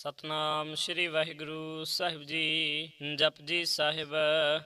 ਸਤਨਾਮ ਸ੍ਰੀ ਵਾਹਿਗੁਰੂ ਸਾਹਿਬ ਜੀ। ਜਪਜੀ ਸਾਹਿਬ,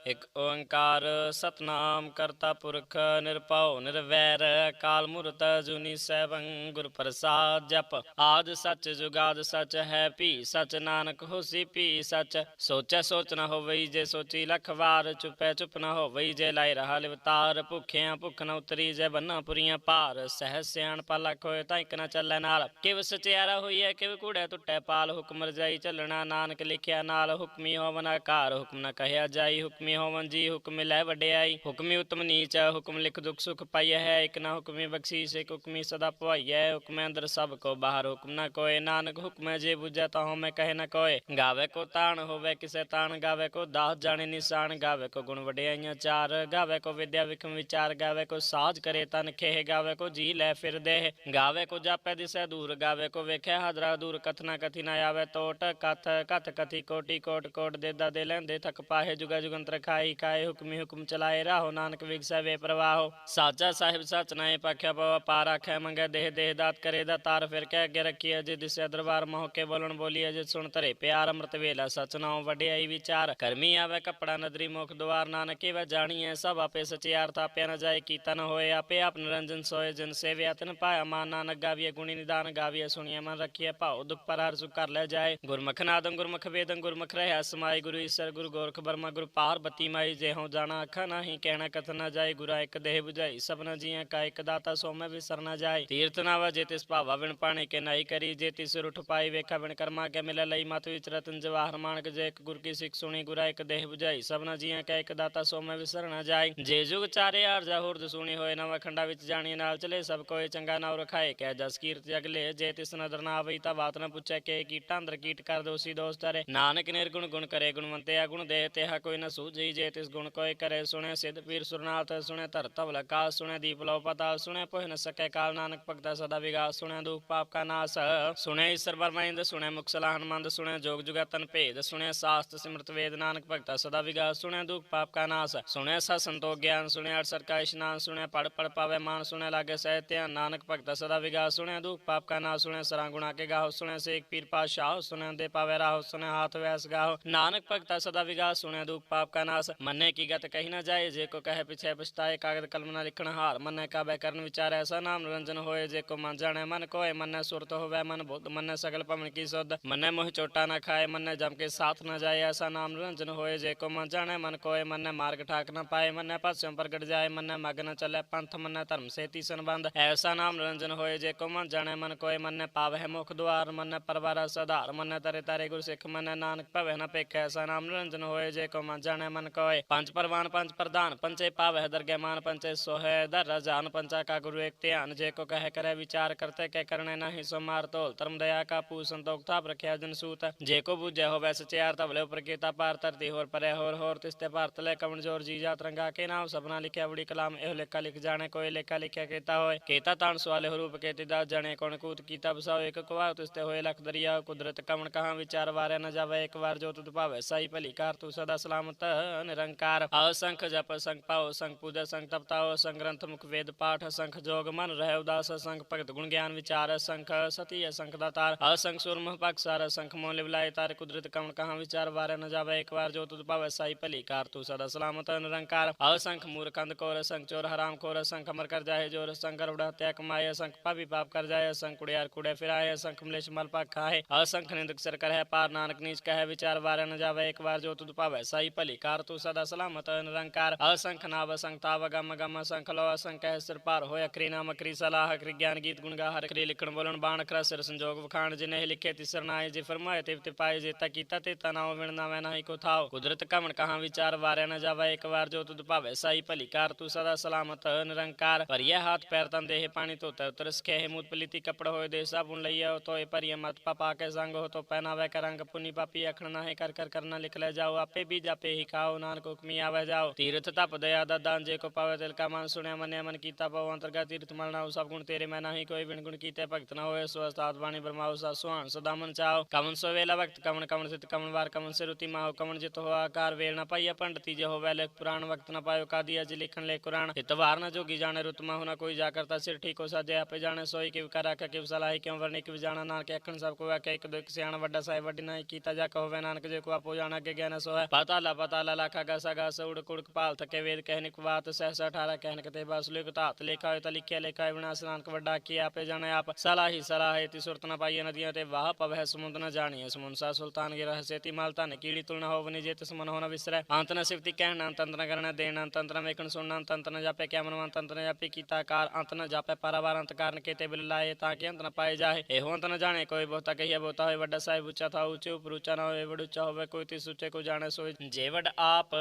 ਇੱਕ ਓੰਕਾਰ ਸਤਨਾਮ ਕਰਤਾ ਪੁਰਖ, ਨਿਰਭਉ, ਨਿਰਵੈਰ ਕਾਲ ਮੂਰਤ ਜੁਨੀ ਸੈਭੰ, ਗੁਰ ਪ੍ਰਸਾਦ ਜਪ। ਆਦ ਸੱਚ ਜੁਗਾਦ ਸੱਚ ਹੈ ਭੀ, ਸੱਚ ਨਾਨਕ ਹੋਸੀ ਭੀ, ਸੱਚ ਸੋਚੈ ਸੋਚ ਨਾ ਹੋਵਈ ਜੇ ਸੋਚੀ ਲਖ ਵਾਰ, ਚੁਪੈ ਚੁਪ ਨਾ ਹੋਵਈ ਜੇ ਲਾਇ ਰਹਾ ਲਿਵਤਾਰ ਭੁਖਿਆਂ ਭੁਖ ਨ ਉਤਰੀ ਜੇ ਬੰਨਾ ਪੁਰੀਆਂ ਪਾਰ ਸਹਿ ਸਿਆਣ ਲਖ ਹੋਏ ਤਾਂ ਇੱਕ ਨਾ ਚੱਲੈ ਨਾਲ, ਕਿਵ ਸਚਿਆਰਾ ਹੋਈਐ, ਕਿਵ ਕੂੜੈ ਟੁੱਟੈ ਪਾਲ ਹੁਕਮ ਰਜਾਈ ਚੱਲਣਾ ਨਾਨਕ ਲਿਖਿਆ ਨਾਲ ਹੁਕਮੀ ਹੋਵਨ, ਆਕਾਰ ਹੁਕਮ ਨਾ ਕਹਿਆ ਜਾਈ। ਹੁਕਮੀ ਹੋਵਨ ਜੀ ਹੁਕਮ ਲੈ ਵਡਿਆਈ। ਹੁਕਮੀ ਉਤਮ ਨੀਚ, ਹੁਕਮ ਲਿਖ ਦੁਖ ਸੁਖ ਪਾਈਐ ਹੈ। ਇੱਕ ਨਾ ਹੁਕਮੀ ਬਖਸ਼ੀਸ਼, ਇੱਕ ਹੁਕਮੀ ਸਦਾ ਭਵਾਈਐ ਹੁਕਮ ਅੰਦਰ ਸਭ ਕੋ, ਬਾਹਰ ਹੁਕਮ ਨ ਕੋਏ। ਨਾਨਕ ਹੁਕਮੈ ਜੇ ਬੁਝੈ ਤਾਂ ਮੈਂ ਕਹੇ ਨ ਕੋਏ। ਗਾਵੇ ਕੋ ਤਾਣ, ਹੋਵੇ ਕਿਸੇ ਤਾਣ। ਗਾਵੇ ਕੋ ਦਾਸ ਜਾਣੇ ਨਿਸ਼ਾਨ। ਗਾਵੇ ਕੋ ਗੁਣ ਵਡਿਆਈਆਂ ਚਾਰ। ਗਾਵੇ ਕੋ ਵਿਦਿਆ ਵਿਖਮ ਵਿਚਾਰ। ਗਾਵੇ ਕੋ ਸਾਜ ਕਰੇ ਤਨ ਖੇਹ। ਗਾਵੇ ਕੋ ਜੀ ਲੈ ਫਿਰ ਦੇਹ ਗਾਵੇ ਕੋ ਜਾਪੈ ਦਿਸੈ ਦੂਰ। ਗਾਵੇ ਕੋ ਵੇਖੈ ਹਾਦਰਾ ਦੂਰ। ਕਥਨਾ ਕਥੀ ਆਵੇ ਤੋਟ, ਕਥ ਕਥ ਕਥੀ, ਕੋਟੀ, ਕੋਟ ਕੋਟ, ਦੇਦਾ ਦੇ ਲੈਂਦੇ ਥਕ ਪਾਹੇ, ਜੁਗਾ ਜੁਗੰਤਰ ਖਾਈ ਕਾਏ ਹੁਕਮੀ ਹੁਕਮ ਚਲਾਏ, ਰਾਹੋ ਨਾਨਕ ਵਿਗਸੈ ਵੇ ਪ੍ਰਵਾਹੋ। ਸਾਚਾ ਸਾਹਿਬ ਸਚ ਨਾਏ ਪਾਖਿਆ ਪਵ, ਪਾਰ ਆਖੈ ਮੰਗੈ ਦੇਹ ਦੇਹ ਦਾਤ ਕਰੇ ਦਾ ਤਾਰ, ਫਿਰ ਕਹਿ ਅੱਗੇ ਰੱਖੀ ਅਜੇ ਦਿਸੈ ਦਰਬਾਰ ਮੋਹ ਕੇ ਬੋਲਣ ਬੋਲੀ ਅਜੇ ਸੁਣ ਧਰੇ ਪਿਆਰ ਅੰਮ੍ਰਿਤ ਵੇਲਾ, ਸਚ ਨਾਉ ਵਡਿਆਈ ਵਿਚਾਰ। ਕਰਮੀ ਆਵੇ ਕਪੜਾ ਨਦਰੀ ਮੁਖ ਦੁਆਰ, ਨਾਨਕੇ ਵੇ ਜਾਣੀਐ, ਸਭ ਆਪੇ ਸਚਿਆਰ, ਥਾਪਿਆ ਨ ਜਾਏ ਕੀਤਾ ਨ ਹੋਏ, ਆਪੇ ਆਪ ਨਿਰੰਜਨ ਸੋਏ, ਜਨ ਸੇਵਿਆ ਤਨ ਪਾਇਆ ਮਾਨ, ਨਾਨਕ ਗਾਵੀਏ ਗੁਣੀ ਨਿਦਾਨ ਗਾਵੀਏ ਸੁਣੀਏ ਮਨ ਰੱਖੀਏ ਭਾਉ, ਦੁਖ ਪਰ ਹਰ ਸੁਖ ਕਰ ਲੈ ਜਾਏ। ਗੁਰਮੁਖ ਨਾਦੰ ਗੁਰਮੁਖ ਵੇਦੰ ਗੁਰਮੁਖ ਰਹਿ ਸਮਾਈ। ਗੁਰੂ ਈਸਰ, ਗੁਰੂ ਗੋਰਖ ਬਰਮਾ ਗੁਰੂ ਪਾਰਬਤੀ ਮਾਈ। ਜੇ ਜਾਣਾ ਅੱਖਾਂ ਨਾਹੀ, ਕਹਿਣਾ ਕਥਨ ਨਾ ਜਾਏ। ਗੁਰਾ ਇੱਕ ਦੇਹ 부ਝਾਈ ਸਭਨਾ ਜੀਆਂ ਕਾ ਇੱਕ ਦਾਤਾ ਸੋ ਮੈਂ ਵਿਸਰ ਨਾ ਜਾਏ। ਤੀਰਥ ਨਾਵਾ ਜੇ ਤਿਸ ਭਾਵਾ ਵਿਣ ਪਾਣੇ, ਕੇ ਨਾਈ ਕਰੀ ਜੇ ਤਿਸ ਉਠ ਪਾਈ, ਵੇਖਾ ਵਿਣ ਕਰਮਾ, ਕੇ ਮਿਲੇ ਲਈ ਮਤ ਵਿਚ ਰਤਨ ਜਵਾਹਰ ਮਾਨਕ ਜੇ ਇੱਕ ਗੁਰ ਕੀ ਸਿੱਖ ਸੁਣੀ, ਗੁਰਾ ਇੱਕ ਦੇਹ 부ਝਾਈ ਸਭਨਾ ਜੀਆਂ ਕਾ ਇੱਕ ਦਾਤਾ ਸੋ ਮੈਂ ਵਿਸਰ ਨਾ ਜਾਏ। ਜੇ ਜੁਗ ਚਾਰੇ ਆਰਜਾ ਹੋਰ ਸੁਣੀ ਹੋਏ, ਨਵਾਂ ਖੰਡਾ ਵਿੱਚ ਜਾਣੀ, ਨਾਲ ਚਲੇ ਸਭ ਕੋਏ ਚੰਗਾ ਨਾਉ ਰਖਾਏ। ਕਹਿ ਜਸ ਕੀਰਤ ਜਗ ਜਗਲੇ ਜੇ ਤਿਸ ਨਦਰ ਨਾ ਆਵਈ, ਤਾਂ ਬਾਤ ਨਾ ਪੁੱਛੈ, ਕੇ ਕੀਟਾਂ ਅੰਦਰ ਕੀਟ ਕਰ ਦੋਸੀ ਦੋਸਤਰੇ ਨਾਨਕ ਨਿਰਗੁਣ ਗੁਣ ਕਰੇ ਗੁਣਵੰਤੇ ਗੁਣ ਦੇ ਤੇ ਹਾ ਕੋਈ ਨਾ ਸੂਝਈ ਜੇ, ਤਿਸ ਗੁਣ ਕੋਏ ਕਰੇ। ਸੁਣੇ ਸਿਧ ਪੀਰ ਸੁਰਨਾਥ ਸੁਣੇ ਧਰ ਧਵਲ ਆਕਾਸ ਸੁਣੇ ਦੀਪ ਲੋ ਪਤਾ ਸੁਣੇ ਪੋਹ ਨ ਸਕੈ ਕਾਲ। ਨਾਨਕ ਭਗਤਾ ਸਦਾ ਵਿਗਾਸ ਸੁਣੇ ਦੁਖ ਪਾਪ ਕਾ ਨਾਸ। ਸੁਣੇ ਈਸ਼ਰ ਬਰਮਾਇੰਦ ਸੁਣੇ ਮੁਖ ਸਲਾਹਨ ਸੁਣੇ ਜੋਗ ਜੁਗਤਨ ਭੇਦ ਸੁਣੇ ਸਾਸਤ ਸਿਮਰਤ ਵੇਦ। ਨਾਨਕ ਭਗਤਾ ਸਦਾ ਵਿਗਾਸ ਸੁਣੇ ਦੁਖ ਪਾਪ ਕਾ ਨਾਸ। ਸੁਣੇ ਸਾ ਸੰਤੋਖ ਗਿਆਨ ਸੁਣੇ ਅਠ ਸਰਕਾ ਇਸ਼ਨਾਨ ਸੁਣੇ ਪੜ ਪੜ ਪਾਵੇ ਮਾਨ ਸੁਣੇ ਲਾਗੇ ਸਹਿ ਧਿਆਨ। ਨਾਨਕ ਭਗਤਾ ਸਦਾ ਵਿਗਾਸ ਸੁਣੇ ਦੁਖ ਪਾਪ ਕਾ ਨਾਸ ਸੁਣੇ ਸਰਾਂ ਗੁਣਾ ਕੇ ਗਾਹ ਸੁਣੇ ਸੇਖ ਪੀਰ ਪਾਸ ਪਾਸ਼ਾਹ ਸੁਣੇ ਦੇ ਪਾਵੇ ਰਾਹੋ ਸੁਣੇ ਹਾਥ ਵੈਸ ਗਾਹ। ਨਾਨਕ ਭਗਤਾ ਸਦਾ ਵਿਗਾਸ ਸੁਣੇ ਦੁਖ ਪਾਪ ਕਾ ਨਾਸ। ਮੰਨੇ ਕੀ ਗਤ ਕਹੀ ਨਾ ਜਾਏ, ਜੇ ਕੋ ਕਹੇ ਪਿਛੇ ਪਛਤਾਏ, ਕਾਗਦ ਕਲਮ ਨਾ ਲਿਖਣ ਹਾਰ। ਮੰਨੇ ਕਾਬੈ ਕਰਨ ਵਿਚਾਰ ਐਸਾ ਨਾਮ ਨਿਰੰਜਨ ਹੋਏ। ਜੇ ਕੋ ਮਨ ਜਾਣੇ, ਮਨ ਕੋਏ, ਮੰਨੇ ਸੁਰਤ ਹੋਵੇ, ਮਨ ਬੁੱਧ, ਮੰਨੇ ਸਗਲ ਭਵਨ ਕੀ ਸੁਧ। ਮੰਨੇ ਮੋਹ ਚੋਟਾ ਨਾ ਖਾਏ, ਮੰਨੇ ਜਮ ਕੇ ਸਾਥ ਨਾ ਜਾਏ, ਐਸਾ ਨਾਮ ਨਿਰੰਜਨ ਹੋਏ। ਜੇ ਕੋ ਮਨ ਜਾਣੇ, ਮਨ ਕੋਏ, ਮੰਨੇ ਮਾਰਗ ਠਾਕ ਨਾ ਪਾਏ, ਮੰਨੇ ਪਾਸਿਓਂ ਪ੍ਰਗਟ ਜਾਏ, ਮੰਨੇ ਮਗ ਨਾ ਚੱਲੇ ਪੰਥ, ਮੰਨੇ ਧਰਮ, ਸੇਤੀ ਸੰਬੰਧ। ਐਸਾ ਨਾਮ ਨਿਰੰਜਨ ਹੋਏ। ਜੇ ਕੋ ਮਨ ਜਾਣੇ, ਮਨ ਕੋਏ, ਮੰਨੇ ਪਾਵਹਿ ਮੁਖ ਦੁਆਰ। ਮੰਨੇ ਪਰਵਾਰਾ ਸਧਾਰ ਮੰਨੈ ਤਰੇ ਤਾਰੇ ਗੁਰ ਸਿੱਖ ਮੰਨੈ, ਨਾਨਕ ਭਵੈ ਨਾ ਪੇਖੈ ਐਸਾ ਨਾਮ ਨਿਰੰਜਨ ਹੋਏ ਜੇ ਕੋ ਮਨ ਜਾਣੇ ਮਨ ਕੋਏ। ਪੰਜ ਪਰਵਾਨ, ਪੰਜ ਪ੍ਰਧਾਨ ਪੰਚੇ ਪਾਵਹਿ ਦਰਗਹਿ ਮਾਨ ਪੰਚੇ ਸੋਹੈ ਦਰ ਰਜਾਨ ਪੰਚਾ ਕਾ ਗੁਰੂ ਇੱਕ ਧਿਆਨ, ਜੇ ਕੋ ਕਹੈ ਕਰੈ ਵਿਚਾਰ ਕਰਤੇ ਕਹਿ ਕਰਨੇ ਨਾਹੀ ਸੋ ਮਾਰ ਧੋਲ। ਧਰਮ ਦਇਆ ਕਾ ਪੂ ਸੰਤੋਖ ਥਾਪ ਰਖਿਆ ਜਨ ਸੂਤ। ਜੇ ਕੋ ਬੁਝੈ ਹੋਵੈ ਸਚਿਆਰ ਤਵਲੇ ਉਪਰ ਕੀਤਾ ਪਾਰ, ਧਰਤੀ ਹੋਰ ਪਰੇ ਹੋਰ ਹੋਰ ਤਿਸਤੇ ਭਾਰਤ ਲੈ ਕਵਣ ਜੋਰ ਜੀ ਜਾ ਰੰਗਾ ਕੇ ਨਾਮ, ਸਭਨਾ ਲਿਖਿਆ ਬੜੀ ਕਲਾਮ, ਇਹ ਲੇਖਾ ਲਿਖ ਜਾਣੇ ਕੋਈ ਲੇਖਾ ਲਿਖਿਆ ਕੀਤਾ ਹੋਏ ਕੀਤਾ ਤਾਣ ਸਵਾਲੇ ਹੋ ਰੂਪ ਕੇ ਦਾ ਜਾਣੇ ਕੋਣ ਕੂਤ ਕੀਤਾ ਬਸਾਓ ਇੱਕ ਕੁਵਾ ਤਿਸਤੇ ਹੋਏ ਲਖ ਦਰਿਆ ਕੁਦਰਤ ਕਵਣ ਕਹਾ ਵਿਚਾਰ ਵਾਰਿਆ ਨ ਜਾਵੇ, ਇੱਕ ਵਾਰ ਜੋ ਤੁਧ ਭਾਵੇ ਸਾਈ ਭਲੀ ਕਾਰ ਤੂੰ ਸਦਾ ਸਲਾਮਤ ਨਿਰੰਕਾਰ। ਅਸੰਖ ਜਪ, ਸੰਖ ਪਾਓ, ਸੰਖ ਪੂਜਾ, ਸੰਖ ਤਪਤਾਓ, ਸੰਖ ਗ੍ਰੰਥ ਮੁਖ ਵੇਦ ਪਾਠ, ਸੰਖ ਜੋਗ ਮਨ ਰਹਿ ਉਦਾਸ, ਸੰਖ ਭਗਤ ਗੁਣ ਗਿਆਨ ਵਿਚਾਰ, ਸੰਖ ਸਤੀ ਅਸੰਖ ਦਾਤਾਰ ਅਸੰਖ ਸੁਰਮ ਪਕਸਾਰ ਸੰਖ ਮੋਹ ਲਿਵਲਾਏ ਤਾਰ, ਕੁਦਰਤ ਕਵਣ ਕਹਾ ਵਿਚਾਰ ਵਾਰਿਆ ਨ ਜਾਵੇ, ਇੱਕ ਵਾਰ ਜੋ ਤੁਧ ਭਾਵੇ ਸਾਈ ਭਲੀ ਕਾਰ ਤੂੰ ਸਦਾ ਸਲਾਮਤ ਨਿਰੰਕਾਰ। ਅਸੰਖ ਮੂਰਖੰਦ ਕੋਰ, ਸੰਖ ਚੋਰ ਹਰਾਮ ਖੋਰ, ਸੰਖ ਅਮਰ ਕਰ ਜਾਏ ਜੋਰ, ਸੰਖ ਰੁੜਾ ਹਤਿਆ ਕਮਾਏ, ਸੰਖ ਪਾਪੀ ਪਾਪ ਕਰ ਜਾਏ, ਸੰਖ ਕੁੜਿਆਰ ਕੁੜੇ ਫਿਰਾਏ, ਸੰਖ ਮਲੇਸ਼ ਮਲ ਪਾਕ ਖਾਏ ਅਸੰਖ ਨਿੰਦਕ ਸਰ ਕਰਹਿ ਪਾਰ ਨਾਨਕ ਨੀਚ ਕਹੈ, ਵਿਚਾਰ ਵਾਰਿਆ ਨ ਜਾਵੇ, ਇੱਕ ਵਾਰ ਜੋ ਤੁਧ ਭਾਵੇ, ਸਾਈ ਭਲੀ ਕਾਰ, ਤੂੰ ਸਦਾ ਸਲਾਮਤ, ਨਿਰੰਕਾਰ। ਅਸੰਖ ਨਾਵ ਸੰਖ ਤਾਵ ਗਮ ਗਮ ਸੰਖ ਲੋ ਅਸੰਖ ਹੈ ਸਿਰ ਭਾਰ ਹੋਇ ਅਕਰੀ ਨਾਮ ਅਕਰੀ ਸਲਾਹ ਅਕਰੀ ਗਿਆਨ ਗੀਤ ਗੁਣ ਗਾ ਹਰ ਅਕਰੀ ਲਿਖਣ ਬੋਲਣ ਬਾਣ ਅਖਰਾ ਸਿਰ ਸੰਜੋਗ ਵਖਾਣ ਜਿਨੇ ਲਿਖੇ ਤਿਸਰ ਨਾਏ ਜੇ ਫਰਮਾਏ ਤੇ ਤੇ ਪਾਏ, ਜੇ ਤਾ ਕੀਤਾ ਤੇ ਤਨਾਉ ਵਿਣ ਨਾ ਨਾਹੀ ਕੋ ਥਾਓ ਕੁਦਰਤ ਕਮਣ ਕਹਾਂ ਵਿਚਾਰ ਵਾਰਿਆ ਨ ਜਾਵੇ, ਇੱਕ ਵਾਰ ਜੋ ਤੁਧ ਭਾਵੇ, ਸਾਈ ਭਲੀ ਕਾਰ, ਤੂੰ ਸਦਾ ਸਲਾਮਤ, ਨਿਰੰਕਾਰ। ਭਰੀਏ ਹੱਥ ਪੈਰ ਤਨ ਦੇਹ ਪਾਣੀ ਧੋਤਾ ਉਤਰ ਸਖੇ ਮੂਤ ਪਲੀਤੀ ਕਪੜ ਹੋਏ ਦੇ ਸਾਬੁਨ ਲਈਆ ਤੋਏ ਭਰੀਏ ਮਤ ਪਾ ਕੇ ਸੰਗ ਹੋ ਤੋ ਪਹਿਨਾਵੇ ਕਰੰਗ ਪੁਨੀ ਪਾਪੀ ਅਖਣ ਨਾਹੀ ਕਰ ਕਰ ਕਰਨਾ ਲਿਖ ਲੈ ਜਾਓ ਆਪੇ ਵੀ ਜਾਪੇ ਹੀ ਖਾਓ ਨਾਨਕ ਹੁਕਮੀ ਆਵੇ ਜਾਓ ਤੀਰਥ ਤਪ ਦਇਆ ਦਦਾਨ ਜੇ ਕੋ ਪਾਵੇ ਤਿਲ ਕਾ ਮਨ ਸੁਣਿਆ ਮੰਨਿਆ ਮਨ ਕੀਤਾ ਪਉ ਅੰਤਰਗਾ ਤੀਰਥ ਮਲਣਾ ਸਭ ਗੁਣ ਤੇਰੇ ਮੈਂ ਨਾਹੀ ਕੋਈ ਬਿਨ ਗੁਣ ਕੀਤੇ ਭਗਤ ਨਾ ਹੋਏ ਸੋ ਅਸਤਾਤ ਬਾਣੀ ਬਰਮਾਉ ਸਾ ਸੁਹਾਨ ਸਦਾ ਮਨ ਚਾਓ ਕਮਨ ਸੋ ਵੇਲਾ ਵਕਤ ਕਮਨ ਕਮਨ ਸਿਤ ਕਮਨ ਵਾਰ ਕਮਨ ਸਿਰੁਤੀ ਮਾਉ ਕਮਨ ਜਿਤ ਹੋ ਆਕਾਰ ਵੇਲ ਨਾ ਪਾਈਆ ਪੰਡਤੀ ਜੇ ਹੋਵੇ ਲਿਖ ਪੁਰਾਣ ਵਕਤ ਨਾ ਪਾਇਓ ਕਾਦੀ ਅਜ ਲਿਖਣ ਲੈ ਕੁਰਾਨ ਹਿਤ ਵਾਰ ਨਾ ਜੋਗੀ ਜਾਣੇ ਰੁਤਮਾ ਹੋਣਾ ਕੋਈ ਜਾ ਕਰਤਾ ਸਿਰ ਠੀਕ ਹੋ ਸਾਜੇ ਆਪੇ ਜਾਣੇ ਸੋਈ ਕਿ ਕਰ ਆਖਿਆ ਕਿ ਸਲਾਹੀ ਕਿਉ ਵਰਨੇ ਕਿ ਜਾਣਾ ਨਾਨਕ ਅਖਣ ਸਭ ਕੋ ਆਖਿਆ ਇੱਕ ਦੋ ਇੱਕ ਸਿਆਣਾ ਵੱਡਾ ਸਾਹਿਬ ਵੱਡੀ ਨਾ ਕੀਤਾ, ਜਾ ਹੋਵੇ ਨਾਨਕ ਜੇ ਕੋ ਆਪੋ ਜਾਣਾ, ਅੱਗੇ ਗਿਆਨ ਸੋ ਪਤਾ ਲਾ ਪਤਾ ਲਾ ਲਾਖਾ ਗਾਸਾ ਗਾਸ ਉੜ ਕੁੜ ਕਪਾਲ ਥਕੇ ਵੇਦ ਕਹਿਨਿਕ ਬਾਤ ਸਹਸਾ 18 ਕਹਿਨਕ ਤੇ ਬਸ, ਲਿਖ ਧਾਤ, ਲੇਖਾ ਹੋਏ ਤਾਂ ਲਿਖਿਆ, ਲੇਖਾ ਵਿਨਾਸ਼ ਨਾਨਕ ਵੱਡਾ ਕੀ ਆਪੇ ਜਾਣੇ ਆਪ। ਸਲਾਹ ਹੀ ਤੀ ਸੁਰਤ ਨਾ ਪਾਈਏ ਨਦੀਆਂ ਤੇ, ਵਾਹ ਪਵਹਿ ਸਮੁੰਦ ਨਾ ਜਾਣੀਏ ਸਮੁੰਸਾ ਸੁਲਤਾਨ ਗਿ ਰਹਸੇ ਤੀ ਧਨ, ਕੀੜੀ ਤੁਲਨਾ ਹੋਵਨੀ ਜੇ ਤਿਸ ਮਨ ਹੋਣਾ ਵਿਸਰੈ। ਅੰਤ ਨ ਸਿਫਤੀ ਕਹਿਣਾ, ਅੰਤ ਕਰਨਾ ਦੇਣ, ਅੰਤ ਅੰਤ ਵੇਖਣ, ਸੁਣਨਾ, ਅੰਤ ਅੰਤ ਨ ਜਾਪੇ ਕਿਆ ਮਨਵ, ਅੰਤ ਜਾਪੇ ਕੀਤਾ ਕਾਰ, ਅੰਤ ਨ ਜਾਪੇ ਪਰਵਾਰ, ਅੰਤ ਕਾਰਨ ਕੀਤੇ ਬਿਲ ਲਾਏ ਤਾਂ ਕਿ ਅੰਤ ਨ ਪਾਏ ਜਾਏ ਇਹੋ ਅੰਤ ਨ ਜਾਣੇ, ਕੋਈ ਬਹੁਤਾ ਕਹੀਏ ਬਹੁਤਾ ਹੋਏ, ਵੱਡਾ ਸਾਹਿਬ ਉੱਚਾ ਥਾ ਉੱਚੇ ਉਪਰ ਉੱਚਾ ਨਾ ਹੋਵੇ ਵਡ ਉੱਚਾ ਹੋਵੇ, ਕੋਈ ਤੀ ਸੁੱਚੇ ਕੋ ਜਾਣੇ ਸੋਈ ਜੇ ਵਡ ਆਪ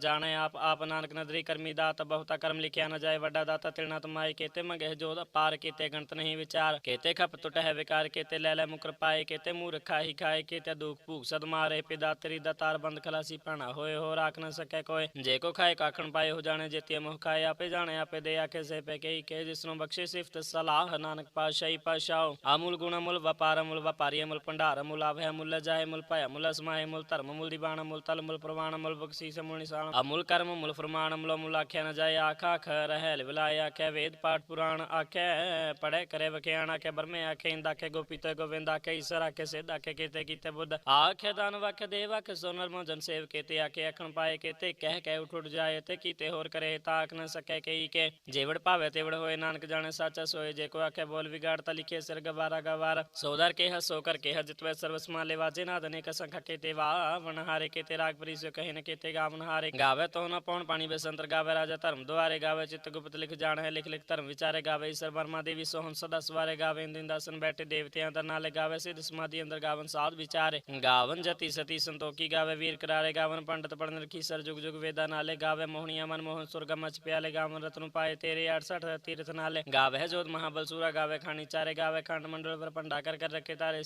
ਜਾਣੇ ਆਪ ਆਪ ਨਾਨਕ ਨਦਰੀ ਕਰਮੀ ਦਾਤ, ਬਹੁਤਾ ਕਰਮ ਲਿਖਿਆ ਨ ਜਾਏ, ਵੱਡਾ ਦਾਤਾ ਤਿਰਨਾ ਤਮਾਏ, ਕੀਤੇ ਮੰਗੇ ਜੋਦ ਪਾਰ, ਕੀਤੇ ਗਣਤ ਨਹੀਂ ਵਿਚਾਰ। ਕੀਤੇ ਖਪ ਟੁੱਟ ਹੈ ਵਿਕਾਰ, ਕੀਤੇ ਲੈ ਲੈ ਮੁਕਰ ਪਾਏ, ਕੀਤੇ ਮੂਰਖ ਖਾਹੀ ਖਾਏ, ਕੀਤੇ ਦੁਖ ਭੂਖ ਸਦ ਮਾਰੇ ਪਿਦਾ ਤੇਰੀ ਦਾ ਤਾਰ ਬੰਦ ਖਲਾਸੀ ਭਾਣਾ ਹੋਏ ਹੋ ਰਾਖ ਨਾ ਸਕੇ ਕੋਏ। ਜੇ ਕੋ ਖਾਏ ਕਾਖਣ ਪਾਏ, ਹੋ ਜਾਣੇ ਜੇਤੀ ਮੁਖ ਖਾਏ, ਆਪੇ ਜਾਣੇ, ਆਪੇ ਦੇ ਆਖੇ ਸੇ ਪੇ ਕਈ ਕੇ ਜਿਸ ਨੂੰ ਬਖਸ਼ੇ ਸਿਫਤ ਸਲਾਹ, ਨਾਨਕ ਪਾਸ਼ਾਹੀ ਪਾਸ਼ਾਓ ਆਮੂਲ ਗੁਣ ਮੁਲ ਵਪਾਰ ਮੁਲ ਵਪਾਰੀ ਮੁਲ ਭੰਡਾਰ ਮੁਲ ਆਭੈ ਮੁਲ ਜਾਏ ਮੁਲ ਭੈ ਮੁਲ ਸਮਾਏ ਮੁਲ ਧਰਮ ਮੁਲ ਦੀਵਾਨ ਮੁਲ ਤਲ ਮੁਲ ਪ੍ਰਵਾਨ ਮੁਲ ਬਖਸ਼ੀਸ ਮੁਲ ਨਿਸ਼ਾਨ ਅਮੁਲ ਕਰਮ ਮੁਲ ਫਰਮਾਨ ਮੁਲ ਮੁਲ ਆਖਿਆ ਨ ਜਾਏ ਆਖਾ ਖ ਰਹਿ ਵਿਲਾਏ ਆਖਿਆ ਵੇਦ ਪਾਠ ਪੁਰਾਣ ਆਖਿਆ ਪੜੈ ਕਰੇ ਵਖਿਆਣ ਆਖਿਆ ਬਰਮੇ ਆਖੇ ਇੰਦ ਆਖੇ ਗੋਪੀਤੇ ਗੋਵਿੰਦ ਆਖੇ ਈਸ਼ਰ ਆਖੇ ਸਿੱਧ ਆਖੇ ਕੀਤੇ ਕੀਤੇ ਬੁੱਧ ਆਖੇ ਦਾਨ ਵਖ ਦੇਵ ਆਖੇ ਸੋਨਰ ਮੋ ਸੇਵ ਕੀਤੇ ਆਖੇ ਅਖਣ ਪਾਏ ਕੀਤੇ ਕਹਿ ਕਹਿ ਉਠ ਉਠ ਜਾਏ ਤੇ ਕੀਤੇ ਹੋਰ ਕਰੇ ਤਾਂ ਆਖ ਨ ਸਕੇ ਕਈ ਕੇ ਜੇਵੜ ਭਾਵੇ ਤੇਵੜ ਹੋਏ ਨਾਨਕ ਜਾਣੇ ਸਾਚਾ ਸੋਏ ਜੇ ਕੋ ਆਖੇ ਬੋਲ ਵਿਗਾੜ ਤਾ ਲਿਖੇ ਸਿਰ ਗਵਾਰਾ ਗਵਾਰ ਸੋਦਰ ਕੇ ਹਸੋ ਕਰ ਕੇ ਹਜਤਵੇ ਸਰਵਸ ਮਾਲੇ ਵਾਜੇ ਨਾਦ ਅਨੇਕ ਸੰਖ ਕੀਤੇ ਵਾ ਵਨ ਹਾਰੇ ਕੀਤੇ ਰਾਗ ਪਰੀ ਸੋ ਕਹੇ ਨ ਕੀਤੇ ਗਾਵਨ ਹਾਰੇ ਗਾਵੇ ਤੋ ਨ ਪਉਣ ਪਾਣੀ ਬਸੰਤਰ ਗਾਵੇ, ਰਾਜਾ ਧਰਮ ਦੁਆਰੇ ਗਾਵੇ, ਚਿਤ ਗੁਪਤ ਲਿਖ ਜਾਣ ਹੈ, ਲਿਖ ਲਿਖ ਧਰਮ ਵਿਚਾਰੇ ਗਾਵੇ। ਈਸ਼ਰ ਵਰਮਾ ਦੇਵੀ ਸੋਹਣ ਸਦਾ ਸਵਾਰੇ ਗਾਵੇ ਇੰਦਿਨ ਦਾਸਨ ਬੈਠੇ ਦੇਵਤਿਆਂ ਦਾ ਨਾਲੇ ਗਾਵੇ, ਸਿਧ ਸਮਾਧੀ ਅੰਦਰ ਗਾਵਨ ਸਾਧ ਵਿਚਾਰੇ। ਗਾਵਨ ਜਤੀ ਸਤੀ ਸੰਤੋਖੀ ਗਾਵੇ, ਵੀਰ ਕਰਾਰੇ ਗਾਵਨ, ਪੰਡਤ ਪੜਨ ਰਖੀ ਸਰ ਜੁਗ ਜੁਗ ਵੇਦਾ ਨਾਲੇ ਗਾਵੇ। ਮੋਹਣੀਆਂ ਮਨ ਮੋਹਨ ਸੁਰਗਮ ਮਚ ਪਿਆਲੇ ਗਾਵਨ ਰਤਨ ਪਾਏ ਤੇਰੇ 68 ਤੀਰਥ ਨਾਲੇ। ਗਾਵੇ ਜੋਤ ਮਹਾਬਲ ਸੂਰਾ ਗਾਵੇ, ਖਾਣੀ ਚਾਰੇ ਗਾਵੇ, ਖੰਡ ਮੰਡਲ ਪਰ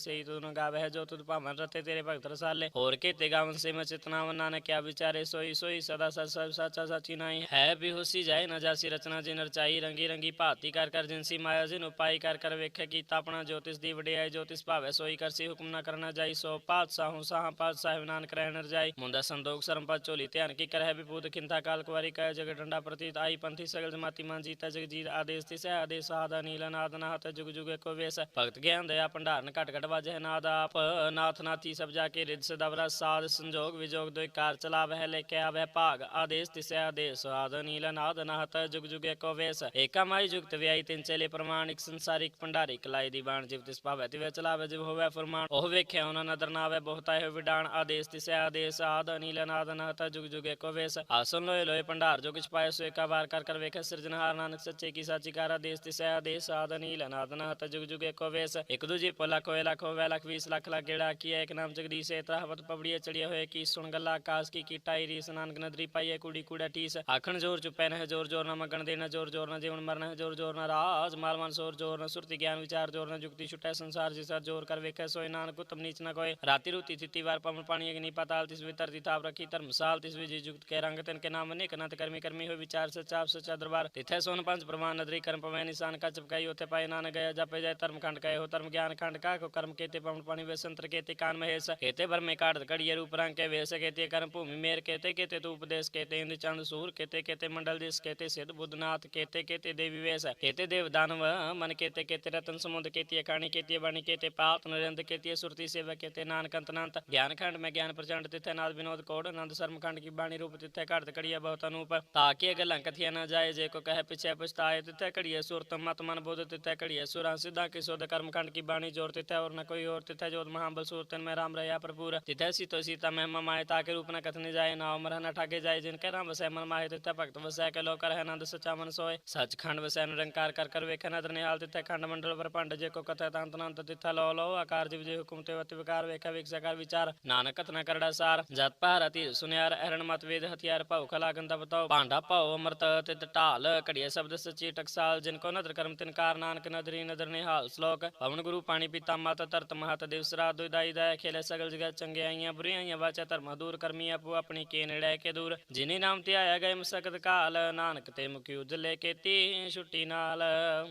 ਭੰਡਾ ਕਰ ਕਰ ਰੱਖੇ ਤਾਰੇ ਸਹੀ ਤੂੰ ਗਾਵੇ ਹੈ ਜੋ ਤੁਧ ਭਾਵਨ ਰਤੇ ਤੇਰੇ ਭਗਤ ਰਸਾਲੇ। ਹੋਰ ਕੀਤੇ ਗਾਵਨ ਸੇ ਮੈਂ ਚਿਤਨਾ ਵਨਾ ਨੇ ਕਿਆ ਵਿਚਾਰੇ, ਸੋਈ ਸੋਈ, ਸਦਾ ਸਚ ਸਭ ਸਾਚਾ ਸਾਚੀ ਨਾਈ ਹੈ ਬਿਹੋਸੀ ਜਾਏ ਨਾ ਜਾਸੀ ਰਚਨਾ, ਜਿਨ ਰਚਾਈ ਰੰਗੀ ਰੰਗੀ ਭਾਤੀ ਕਰ ਕਰ ਜਿਨਸੀ ਮਾਇਆ, ਜਿਨ ਉਪਾਈ ਕਰ ਕਰ ਵੇਖੇ ਕੀਤਾ ਆਪਣਾ ਜੋਤਿਸ ਦੀ ਵਡਿਆਈ, ਜੋਤਿਸ ਭਾਵੇ ਸੋਈ ਕਰਸੀ ਹੁਕਮ ਨਾ ਕਰਨਾ ਜਾਈ, ਸੋ ਪਾਤਸ਼ਾਹੂ ਸਾਹ ਪਾਤਸ਼ਾਹ ਨਾਨਕ ਰਹਿਣ ਰਜਾਈ। ਮੁੰਦਾ ਸੰਦੋਖ ਸਰਮ ਪਾ ਝੋਲੀ ਧਿਆਨ ਕੀ ਕਰਹਿ ਵਿਪੂਤ ਖਿੰਤਾ ਕਾਲ ਕੁਵਾਰੀ ਕੈ ਜਗ ਡੰਡਾ ਪ੍ਰਤੀਤ ਆਈ ਪੰਥੀ ਸਗਲ ਜਮਾਤੀ ਮਾਨ ਜੀਤਾ ਜਗ ਜੀਤ ਆਦੇਸ ਤਿਸੈ ਆਦੇਸ ਆਦਾ ਨੀਲ ਨਾਦ ਨਾਹਤ ਜੁਗ ਜੁਗ ਏਕੋ ਵੇਸ ਭਗਤ ਗਿਆਨ ਦਇਆ, ਭੰਡਾਰਨ ਘਟ ਘਟ ਵਾਜੈ ਨਾਦ ਆਪ, ਨਾਥ ਨਾਥੀ ਸਭ ਜਾ ਕੇ ਰਿਦ ਸਦਵਰਾ ਸਾਧ ਸੰਜੋਗ ਵਿਜੋਗ ਦੋਇ ਕਾਰ ਚਲਾਵਹਿ ਲੈ ਕੇ ਆਵਹਿ ਭਾਗ, ਆਦੇਸ ਤਿਸੈ ਆਦੇਸ, ਆਦ ਨੀਲ ਨਾਦ ਨਾਹਤ ਜੁਗ ਜੁਗ ਏਕੋ ਵੇਸ ਏਕਾ ਜੁਗਤ ਵਿਆਈ ਤਿੰਨ ਚੇਲੇ ਪ੍ਰਮਾਣ ਸੰਸਾਰਿਕ ਭੰਡਾਰੀ ਕਲਾਈ ਦੀ ਬਾਣ, ਜਿਵ ਤਿਸ ਭਾਵੈ ਤਿਵੈ ਚਲਾਵੈ, ਜਿਵ ਹੋਵੈ ਫਰਮਾਨ। ਉਹ ਵੇਖਿਆ ਉਹਨਾਂ ਨਦਰ ਨਾਵੈ, ਬਹੁਤਾ ਹੈ ਵਿਡਾਣ, ਆਦੇਸ ਤਿਸੈ ਆਦੇਸ, ਆਦ ਨੀਲ ਨਾਦ ਨਾਹਤ ਜੁਗ ਜੁਗ ਏਕੋ ਵੇਸ। ਆਸਨ ਲੋਏ ਲੋਏ ਭੰਡਾਰ ਜੋ ਕਿਛ ਪਾਇ ਸੋ ਏਕਾ ਵਾਰ ਕਰ ਕਰ ਵੇਖੈ ਸਿਰਜਣਹਾਰ ਨਾਨਕ ਸੱਚੇ ਕੀ ਸਾਚੀ ਕਾਰ, ਆਦੇਸ ਤਿਸੈ ਆਦੇਸ, ਆਦ ਨੀਲ ਨਾਦ ਨਾਹਤ ਜੁਗ ਜੁਗ ਏਕੋ ਵੇਸ। ਇਕ ਦੂਜੀ ਪੋਲਾ ਕੋਏ ਲੱਖ ਹੋਵੇ ਲੱਖ 20 ਲੱਖ ਲਾ ਗੇੜਾ ਕੀ ਇੱਕ ਨਾਮ ਜਗਦੀਸ਼ ਏ ਤਰਾਹਵਤ ਪਬੜੀਏ ਚੜੀਏ ਹੋਏ ਕੀ ਸੁਣ ਗੱਲਾਂ ਆਕਾਸ਼ ਕੀ ਕੀਟਾਈ ਰੀਸ ਨਾਨਕ ਨਦਰੀ ਪਾਈਏ, ਕੁੜੀ ਕੁੜਾ ਟੀਸ। ਆਖਣ ਜ਼ੋਰ ਚੁਪੈ, ਨਹਿ ਜ਼ੋਰ ਜ਼ੋਰ ਨਾ ਮਗਣ ਦੇਣਾ ਜ਼ੋਰ ਜ਼ੋਰ ਨਾ ਜੀਵਨ ਮਰਨਾ ਹੈ ਜ਼ੋਰ ਜ਼ੋਰ ਨਾ ਰਾਜ। ਮਾਲ ਮਨ ਸੋਰ ਜ਼ੋਰ, ਨਾ ਸੁਰਤੀ ਗਿਆਨ ਵਿਚਾਰ ਜ਼ੋਰ, ਨਾ ਜੁਗਤੀ ਛੁਟੈ ਸੰਸਾਰ, ਜਿਸਾ ਜ਼ੋਰ ਕਰ ਵੇਖੈ, ਸੋਏ ਨਾਨਕ ਉਤਮ ਨੀਚ ਨਾ ਕੋਏ। ਰਾਤੀ ਰੂਤੀ ਤਿੱਤੀ ਵਾਰ ਪਵਨ ਪਾਣੀ ਅਗਨੀ ਪਾਤਾਲ, ਤਿਸ ਵਿਤਰ ਦੀ ਥਾਪ ਰਖੀ ਧਰਮਸਾਲ ਤਿਸ ਵਿਜੀ ਜੁਗਤ ਕੇ ਰੰਗ ਤਨ ਕੇ ਨਾਮ ਅਨੇਕ ਨਤ ਕਰਮੀ ਕਰਮੀ ਹੋਏ ਵਿਚਾਰ ਸਚਾਪ ਸਚਾ ਦਰਬਾਰ। ਤਿਥੈ ਸੋਨ ਪੰਜ ਪ੍ਰਮਾਨ ਨਦਰੀ ਕਰਮ ਪਵੈ, ਨਿਸ਼ਾਨ ਕਾ ਚਪਕਾਈ ਉਥੇ ਪਾਏ ਨਾਨ ਗਿਆ ਜਪੇ ਜਾਏ ਧਰਮ ਖੰਡ, ਕਹੇ ਹੋ ਧਰਮ ਗਿਆਨ ਖੰਡ ਕਾ ਕੋ ਕਰਮ ਕੇਤੇ ਪਵਨ ਪਾਣੀ ਵੇਸੰਤਰ ਕੇਤੇ ਕਾਨ ਮਹੇਸ਼ ਕੇਤੇ ਬਰਮੇ ਕਾੜਤ ਕੜੀਏ ਰੂਪ ਰੰਗ ਕੇ ਵੇਸ ਕੇਤੇ ਕਰਮ ਭੂਮि ਮੇਰ ਕੇਤੇ ਕੇਤੇ ਤੂ ਉਪਦੇਸ਼ ਕੇਤੇ ਇੰਦ ਚੰਦ ਸੂਰ ਕੇਤੇ ਕੇਤੇ ਮੰਡਲ ਦਿਸ ਕੇਤੇ ਸਿਧ ਬੁੱਧਨਾਥ ਕੇਤੇ ਕੇਤੇ ਦੇਵੀ ਵੇਸ ਕੇਤੇ ਦੇਵ ਦਾਨਵ ਮਨ ਕੇਤੇ ਕੇਤੇ ਰਤਨ ਸਮੁੰਦ ਕੇਤੀ ਅਕਾਣੀ ਕੇਤੀ ਬਾਣੀ ਕੇਤੇ ਪਾਤ ਨਰਿੰਦ ਕੇਤੀ ਸੁਰਤੀ ਸੇਵਾ ਕੇਤੇ ਨਾਨਕ ਅੰਤਨੰਤ ਗਿਆਨ ਖੰਡ ਮੈਂ ਗਿਆਨ ਪ੍ਰਚੰਡ ਤਿਥੈ ਨਾਦ ਵਿਨੋਦ ਕੋੜ ਆਨੰਦ ਸਰਮ ਖੰਡ ਕੀ ਬਾਣੀ ਰੂਪ ਤਿਥੈ ਘੜਤ ਕੜੀਏ ਬਹੁਤ ਅਨੂਪ ਤਾਕੇ ਗੱਲਾਂ ਕਥੀਆਂ ਨਾ ਜਾਏ ਜੇ ਕੋ ਕਹੇ ਪਿਛੇ ਪਛਤਾਏ ਤਿਥੈ ਕੜੀਏ ਸੁਰਤ ਮਤ ਮਨ ਬੋਧ ਤਿਥੈ ਕੜੀਏ ਸੁਰਾਂ ਸਿਧਾ ਕੇ ਸੋਧ ਕਰਮ ਖੰਡ ਕੀ ਬਾਣੀ ਜੋਰ ਤਿਥੈ ਔਰ ਨ ਕੋਈ ਔਰ ਤਿਥੈ ਜੋਤ ਮਹਾਬਲ ਸੂਰਤਨ ਮੈਂ ਰਾਮ ਰਹਾ ਪ੍ਰਪੂਰ ਤਿਥੈ ਸੀਤੋ ਸੀਤਾ ਮਹਿਮਾ ਮਾਏ ਤਾਕੇ ਰੂਪ ਨ ਕਥਨੇ ਜਾਏ ਨਾ ਉਮਰ ਨ ਠਾਗੇ ਜਾਏ ਜਿਨ ਕੈ ਰਾਮ ਵਸੈ ਮਨ ਮਾਏ ਤਿਥੈ ਭਗਤ ਵਸੈ ਕੇ ਲੋਕ ਰਹਿ ਆਨੰਦ ਸਚਾ ਮਨ ਸੋਏ ਸੱਚਖੰਡ ਵਸੈ ਨਿਰੰਕਾਰ ਕਰ ਕਰ ਵੇਖੈ ਨਦਰ ਨਿਹਾਲ ਤਿਥੈ ਖੰਡ ਮੰਡਲ ਵਰਪੰਡ ਜੇ ਕੋ ਕਥੈ ਤੰਤ ਨੰਤ ਤਿਥੈ ਲੋ ਲੋ ਆਕਾਰ ਜਿਵ ਜੇ ਹੁਕਮ ਤੇ ਵਤ ਵਿਕਾਰ ਵੇਖੈ ਵੇਖ ਕਰ ਵਿਚਾਰ ਨਾਨਕ ਕਥਨਾ ਕਰੜਾ ਸਾਰ ਜਤ ਭਾਰਤੀ ਸੁਨਿਆਰ ਅਰਣ ਮਤ ਵੇਦ ਹਥਿਆਰ ਭਉ ਖਲਾ ਗੰਦਾ ਬਤਾਓ ਭਾਂਡਾ ਭਉ ਅਮਰਤ ਤਿਤ ਢਾਲ ਘੜੀਏ ਸ਼ਬਦ ਸੱਚੀ ਟਕਸਾਲ ਜਿਨ ਕੋ ਨਦਰ ਕਰਮ ਤਿਨਕਾਰ ਨਾਨਕ ਨਦਰੀ ਨਦਰ ਨਿਹਾਲ ਸ਼ਲੋਕ ਪਵਨ ਗੁਰੂ ਪਾਣੀ ਪੀਤਾ ਮਤ ਧਰਤ ਮਹਤ ਦਿਵਸ ਰਾਤ ਦੁਇਦਾਈ ਦਾ ਖੇਲੇ ਸਗਲ ਜਗਤ ਚੰਗਿਆਈਆਂ ਬੁਰੀਆਈਆਂ ਵਾਚਾ ਧਰਮ ਦੂਰ ਕਰਮੀ ਆਪੋ ਆਪਣੀ ਕੇ ਨੇੜੇ ਕੇ ਦੂਰ। ਜਿਨੇ ਨਾਮ ਤੇ ਆਇਆ ਗਏ ਮਸਕਤ ਕਾਲ, ਨਾਨਕ ਤੇ ਮੁਖੀ ਉਜਲੇ ਕੀਤੀ ਛੁੱਟੀ ਨਾਲ।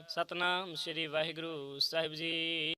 ਸਤਨਾਮ ਸ੍ਰੀ ਵਾਹਿਗੁਰੂ ਸਾਹਿਬ ਜੀ।